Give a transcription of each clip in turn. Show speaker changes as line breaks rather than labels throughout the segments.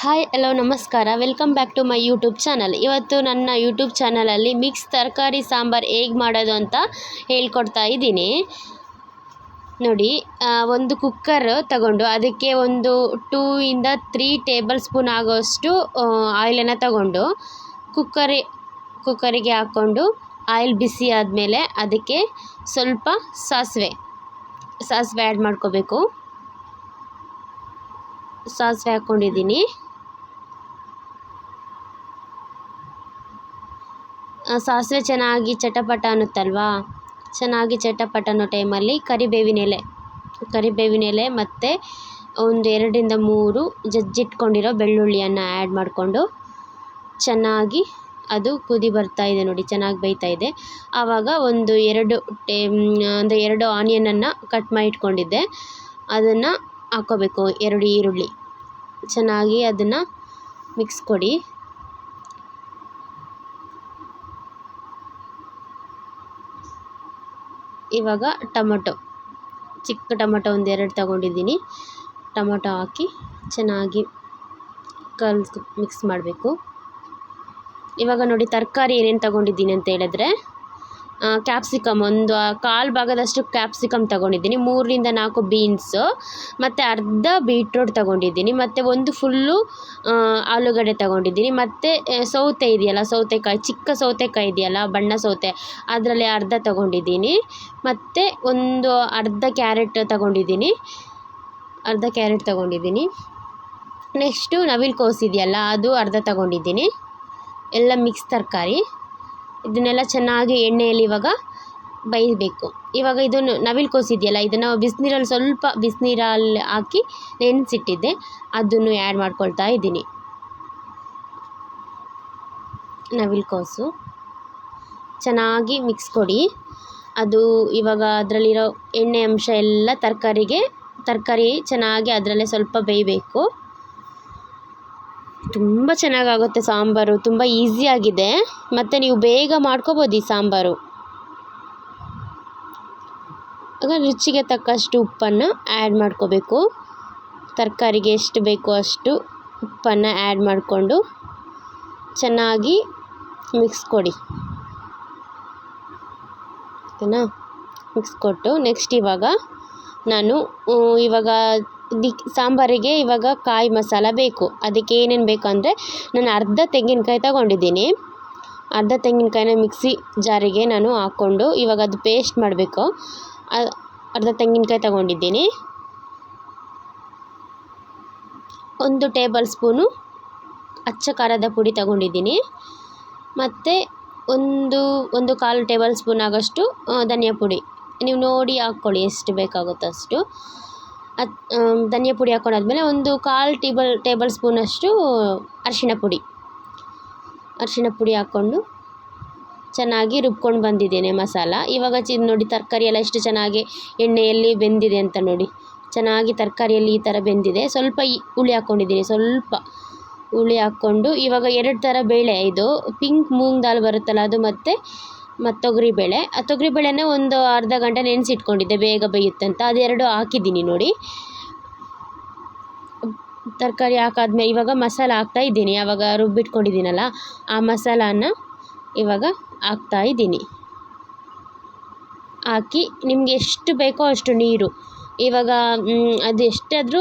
Hi, hello, ನಮಸ್ಕಾರ. Welcome back to my YouTube channel. ಇವತ್ತು ನನ್ನ ಯೂಟ್ಯೂಬ್ ಚಾನಲಲ್ಲಿ ಮಿಕ್ಸ್ ತರಕಾರಿ, ಸಾಂಬಾರು ಹೇಗೆ ಮಾಡೋದು ಅಂತ ಹೇಳ್ಕೊಡ್ತಾ ಇದ್ದೀನಿ. ನೋಡಿ ಒಂದು ಕುಕ್ಕರ್ ತಗೊಂಡು ಅದಕ್ಕೆ ಒಂದು ಟೂ ಇಂದ ತ್ರೀ ಟೇಬಲ್ ಸ್ಪೂನ್ ಆಗೋಷ್ಟು ಆಯಿಲನ್ನು ತಗೊಂಡು ಕುಕ್ಕರಿ ಕುಕ್ಕರಿಗೆ ಹಾಕ್ಕೊಂಡು ಆಯಿಲ್ ಬಿಸಿ ಆದಮೇಲೆ ಅದಕ್ಕೆ ಸ್ವಲ್ಪ ಸಾಸಿವೆ ಸಾಸಿವೆ ಆ್ಯಡ್ ಮಾಡ್ಕೋಬೇಕು. ಸಾಸಿವೆ ಹಾಕ್ಕೊಂಡಿದ್ದೀನಿ ಸಾಸಿವೆ ಚೆನ್ನಾಗಿ ಚಟಪಟ ಅನ್ನುತ್ತಲ್ವಾ? ಚೆನ್ನಾಗಿ ಚಟಪಟ ಅನ್ನೋ ಟೈಮಲ್ಲಿ ಕರಿಬೇವಿನ ಎಲೆ. ಕರಿಬೇವಿನ ಎಲೆ ಮತ್ತು ಒಂದು ಎರಡರಿಂದ ಮೂರು ಜಜ್ಜಿಟ್ಕೊಂಡಿರೋ ಬೆಳ್ಳುಳ್ಳಿಯನ್ನು ಆ್ಯಡ್ ಮಾಡಿಕೊಂಡು ಚೆನ್ನಾಗಿ ಅದು ಕುದಿ ಬರ್ತಾ ಇದೆ ನೋಡಿ, ಚೆನ್ನಾಗಿ ಬೇಯ್ತಾ ಇದೆ. ಆವಾಗ ಒಂದು ಎರಡು ಟೇ ಒಂದು ಎರಡು ಆನಿಯನನ್ನು ಕಟ್ ಮಾಡಿ ಇಟ್ಕೊಂಡಿದ್ದೆ ಅದನ್ನು ಹಾಕ್ಕೋಬೇಕು, ಎರಡು ಈರುಳ್ಳಿ. ಚೆನ್ನಾಗಿ ಅದನ್ನು ಮಿಕ್ಸ್ ಕೊಡಿ. ಇವಾಗ ಟೊಮೊಟೊ. ಚಿಕ್ಕ ಟೊಮೊಟೊ ಒಂದು ಎರಡು ತಗೊಂಡಿದ್ದೀನಿ. ಟೊಮೊಟೊ ಹಾಕಿ ಚೆನ್ನಾಗಿ ಕಲ್ಸ್ ಮಿಕ್ಸ್ ಮಾಡಬೇಕು. ಇವಾಗ ನೋಡಿ ತರಕಾರಿ ಏನೇನು ತಗೊಂಡಿದ್ದೀನಿ ಅಂತ ಹೇಳಿದ್ರೆ ಕ್ಯಾಪ್ಸಿಕಮ್ ಒಂದು ಕಾಲು ಭಾಗದಷ್ಟು ಕ್ಯಾಪ್ಸಿಕಮ್ ತಗೊಂಡಿದ್ದೀನಿ. ಮೂರರಿಂದ ನಾಲ್ಕು ಬೀನ್ಸು ಮತ್ತು ಅರ್ಧ ಬೀಟ್ರೋಟ್ ತಗೊಂಡಿದ್ದೀನಿ. ಮತ್ತು ಒಂದು ಫುಲ್ಲು ಆಲೂಗಡ್ಡೆ ತಗೊಂಡಿದ್ದೀನಿ. ಮತ್ತು ಸೌತೆ ಇದೆಯಲ್ಲ, ಸೌತೆಕಾಯಿ, ಚಿಕ್ಕ ಸೌತೆಕಾಯಿ ಇದೆಯಲ್ಲ, ಬಣ್ಣ ಸೌತೆ, ಅದರಲ್ಲಿ ಅರ್ಧ ತಗೊಂಡಿದ್ದೀನಿ. ಮತ್ತು ಒಂದು ಅರ್ಧ ಕ್ಯಾರೆಟ್ ತಗೊಂಡಿದ್ದೀನಿ. ಅರ್ಧ ಕ್ಯಾರೆಟ್ ತಗೊಂಡಿದ್ದೀನಿ. ನೆಕ್ಸ್ಟು ನವಿಲು ಕೋಸು ಇದೆಯಲ್ಲ, ಅದು ಅರ್ಧ ತಗೊಂಡಿದ್ದೀನಿ. ಎಲ್ಲ ಮಿಕ್ಸ್ ತರಕಾರಿ. ಇದನ್ನೆಲ್ಲ ಚೆನ್ನಾಗಿ ಎಣ್ಣೆಯಲ್ಲಿ ಇವಾಗ ಬೇಯಬೇಕು ಇವಾಗ ಇದನ್ನು ನವಿಲು ಕೋಸಿದೆಯಲ್ಲ, ಇದನ್ನು ಬಿಸಿನೀರಲ್ಲಿ ಸ್ವಲ್ಪ ಬಿಸಿನೀರಲ್ಲಿ ಹಾಕಿ ನೆನೆಸಿಟ್ಟಿದ್ದೆ, ಅದನ್ನು ಆ್ಯಡ್ ಮಾಡ್ಕೊಳ್ತಾ ಇದ್ದೀನಿ. ನವಿಲು ಕೋಸು ಚೆನ್ನಾಗಿ ಮಿಕ್ಸ್ ಕೊಡಿ. ಅದು ಇವಾಗ ಅದರಲ್ಲಿರೋ ಎಣ್ಣೆ ಅಂಶ ಎಲ್ಲ ತರಕಾರಿಗೆ, ತರಕಾರಿ ಚೆನ್ನಾಗಿ ಅದರಲ್ಲೇ ಸ್ವಲ್ಪ ಬೇಯಬೇಕು. ತುಂಬ ಚೆನ್ನಾಗಾಗುತ್ತೆ ಸಾಂಬಾರು, ತುಂಬ ಈಸಿಯಾಗಿದೆ ಮತ್ತು ನೀವು ಬೇಗ ಮಾಡ್ಕೋಬೋದು ಈ ಸಾಂಬಾರು. ಆಗ ರುಚಿಗೆ ತಕ್ಕಷ್ಟು ಉಪ್ಪನ್ನು ಆ್ಯಡ್ ಮಾಡ್ಕೋಬೇಕು. ತರಕಾರಿಗೆ ಎಷ್ಟು ಬೇಕೋ ಅಷ್ಟು ಉಪ್ಪನ್ನು ಆ್ಯಡ್ ಮಾಡಿಕೊಂಡು ಚೆನ್ನಾಗಿ ಮಿಕ್ಸ್ ಕೊಡಿ. ಓಕೆನಾ ಮಿಕ್ಸ್ ಕೊಟ್ಟು ನೆಕ್ಸ್ಟ್ ಇವಾಗ ನಾನು, ಇವಾಗ ದಿಕ್ ಸಾಂಬಾರಿಗೆ ಇವಾಗ ಕಾಯಿ ಮಸಾಲ ಬೇಕು. ಅದಕ್ಕೆ ಏನೇನು ಬೇಕು ಅಂದರೆ ನಾನು ಅರ್ಧ ತೆಂಗಿನಕಾಯಿ ತಗೊಂಡಿದ್ದೀನಿ. ಅರ್ಧ ತೆಂಗಿನಕಾಯಿನ ಮಿಕ್ಸಿ ಜಾರಿಗೆ ನಾನು ಹಾಕ್ಕೊಂಡು ಇವಾಗ ಅದು ಪೇಸ್ಟ್ ಮಾಡಬೇಕು. ಅರ್ಧ ತೆಂಗಿನಕಾಯಿ ತಗೊಂಡಿದ್ದೀನಿ. ಒಂದು ಟೇಬಲ್ ಸ್ಪೂನು ಅಚ್ಚ ಖಾರದ ಪುಡಿ ತಗೊಂಡಿದ್ದೀನಿ. ಮತ್ತು ಒಂದು ಒಂದು ಕಾಲು ಟೇಬಲ್ ಸ್ಪೂನ್ ಆಗೋಷ್ಟು ಧನಿಯಾ ಪುಡಿ. ನೀವು ನೋಡಿ ಹಾಕ್ಕೊಳ್ಳಿ ಎಷ್ಟು ಬೇಕಾಗುತ್ತೋ ಅಷ್ಟು. ಅದು ಧನಿಯಾ ಪುಡಿ ಹಾಕ್ಕೊಂಡಾದ್ಮೇಲೆ ಒಂದು ಕಾಲು ಟೇಬಲ್ ಟೇಬಲ್ ಸ್ಪೂನಷ್ಟು ಅರಿಶಿಣ ಪುಡಿ. ಅರಿಶಿಣ ಪುಡಿ ಹಾಕ್ಕೊಂಡು ಚೆನ್ನಾಗಿ ರುಬ್ಕೊಂಡು ಬಂದಿದ್ದೇನೆ ಮಸಾಲ. ಇವಾಗ ಚಿ, ನೋಡಿ ತರಕಾರಿ ಎಲ್ಲ ಎಷ್ಟು ಚೆನ್ನಾಗಿ ಎಣ್ಣೆಯಲ್ಲಿ ಬೆಂದಿದೆ ಅಂತ ನೋಡಿ. ಚೆನ್ನಾಗಿ ತರಕಾರಿಯಲ್ಲಿ ಈ ಥರ ಬೆಂದಿದೆ. ಸ್ವಲ್ಪ ಈ ಹುಳಿ ಹಾಕ್ಕೊಂಡಿದ್ದೀನಿ ಸ್ವಲ್ಪ ಹುಳಿ ಹಾಕ್ಕೊಂಡು ಇವಾಗ ಎರಡು ಥರ ಬೇಳೆ ಇದು. ಪಿಂಕ್ ಮೂಂಗ್ ದಾಲ್ ಬರುತ್ತಲ್ಲ ಅದು ಮತ್ತು ಮತ್ತು ತೊಗರಿ ಬೇಳೆ. ಆ ತೊಗರಿ ಬೇಳೆನೇ ಒಂದು ಅರ್ಧ ಗಂಟೆ ನೆನೆಸಿಟ್ಕೊಂಡಿದ್ದೆ, ಬೇಗ ಬೇಯುತ್ತೆ ಅಂತ ಅದೆರಡು ಹಾಕಿದ್ದೀನಿ ನೋಡಿ. ತರಕಾರಿ ಹಾಕಾದ್ಮೇಲೆ ಇವಾಗ ಮಸಾಲ ಹಾಕ್ತಾ ಇದ್ದೀನಿ. ಆವಾಗ ರುಬ್ಬಿಟ್ಕೊಂಡಿದ್ದೀನಲ್ಲ, ಆ ಮಸಾಲಾನ ಇವಾಗ ಹಾಕ್ತಾ ಇದ್ದೀನಿ. ಹಾಕಿ ನಿಮಗೆ ಎಷ್ಟು ಬೇಕೋ ಅಷ್ಟು ನೀರು. ಇವಾಗ ಅದು ಎಷ್ಟಾದರೂ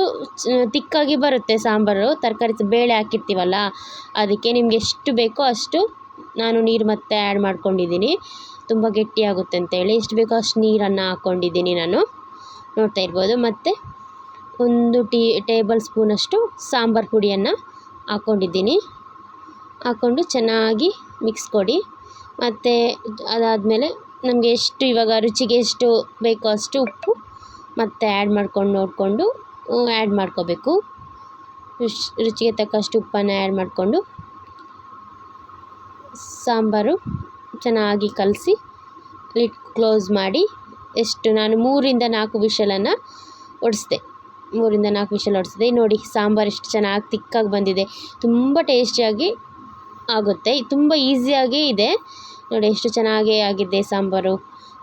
ತಿಕ್ಕಾಗಿ ಬರುತ್ತೆ ಸಾಂಬಾರು. ತರಕಾರಿ ಬೇಳೆ ಹಾಕಿರ್ತೀವಲ್ಲ, ಅದಕ್ಕೆ ನಿಮಗೆ ಎಷ್ಟು ಬೇಕೋ ಅಷ್ಟು ನಾನು ನೀರು ಮತ್ತೆ ಆ್ಯಡ್ ಮಾಡ್ಕೊಂಡಿದ್ದೀನಿ. ತುಂಬ ಗಟ್ಟಿಯಾಗುತ್ತೆ ಅಂತೇಳಿ. ಎಷ್ಟು ಬೇಕೋ ಅಷ್ಟು ನೀರನ್ನು ಹಾಕ್ಕೊಂಡಿದ್ದೀನಿ ನಾನು. ನೋಡ್ತಾ ಇರ್ಬೋದು. ಮತ್ತು ಒಂದು ಟೀ, ಟೇಬಲ್ ಸ್ಪೂನಷ್ಟು ಸಾಂಬಾರು ಪುಡಿಯನ್ನು ಹಾಕ್ಕೊಂಡಿದ್ದೀನಿ ಹಾಕ್ಕೊಂಡು ಚೆನ್ನಾಗಿ ಮಿಕ್ಸ್ ಕೊಡಿ. ಮತ್ತು ಅದಾದಮೇಲೆ ನಮಗೆ ಎಷ್ಟು, ಇವಾಗ ರುಚಿಗೆ ಎಷ್ಟು ಬೇಕೋ ಅಷ್ಟು ಉಪ್ಪು ಮತ್ತೆ ಆ್ಯಡ್ ಮಾಡ್ಕೊಂಡು, ನೋಡಿಕೊಂಡು ಆ್ಯಡ್ ಮಾಡ್ಕೋಬೇಕು. ರುಚ್, ರುಚಿಗೆ ತಕ್ಕಷ್ಟು ಉಪ್ಪನ್ನು ಆ್ಯಡ್ ಮಾಡಿಕೊಂಡು ಸಾಂಬಾರು ಚೆನ್ನಾಗಿ ಕಲಸಿ ಲಿಡ್ ಕ್ಲೋಸ್ ಮಾಡಿ, ಎಷ್ಟು ನಾನು ಮೂರಿಂದ ನಾಲ್ಕು ವಿಷಲನ್ನು ಹೊಡೆಸ್ದೆ ಮೂರಿಂದ ನಾಲ್ಕು ವಿಷಲ್ ಒಡಿಸಿದೆ. ನೋಡಿ ಸಾಂಬಾರು ಎಷ್ಟು ಚೆನ್ನಾಗಿ ತಿಕ್ಕಾಗಿ ಬಂದಿದೆ. ತುಂಬ ಟೇಸ್ಟಿಯಾಗಿ ಆಗುತ್ತೆ. ತುಂಬ ಈಸಿಯಾಗೇ ಇದೆ. ನೋಡಿ ಎಷ್ಟು ಚೆನ್ನಾಗೇ ಆಗಿದೆ sambar.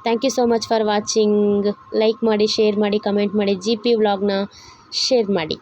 Thank you so much for watching like ಮಾಡಿ ಶೇರ್ ಮಾಡಿ ಕಮೆಂಟ್ ಮಾಡಿ ಜಿ ಪಿ ವ್ಲಾಗ್ನ ಶೇರ್ ಮಾಡಿ.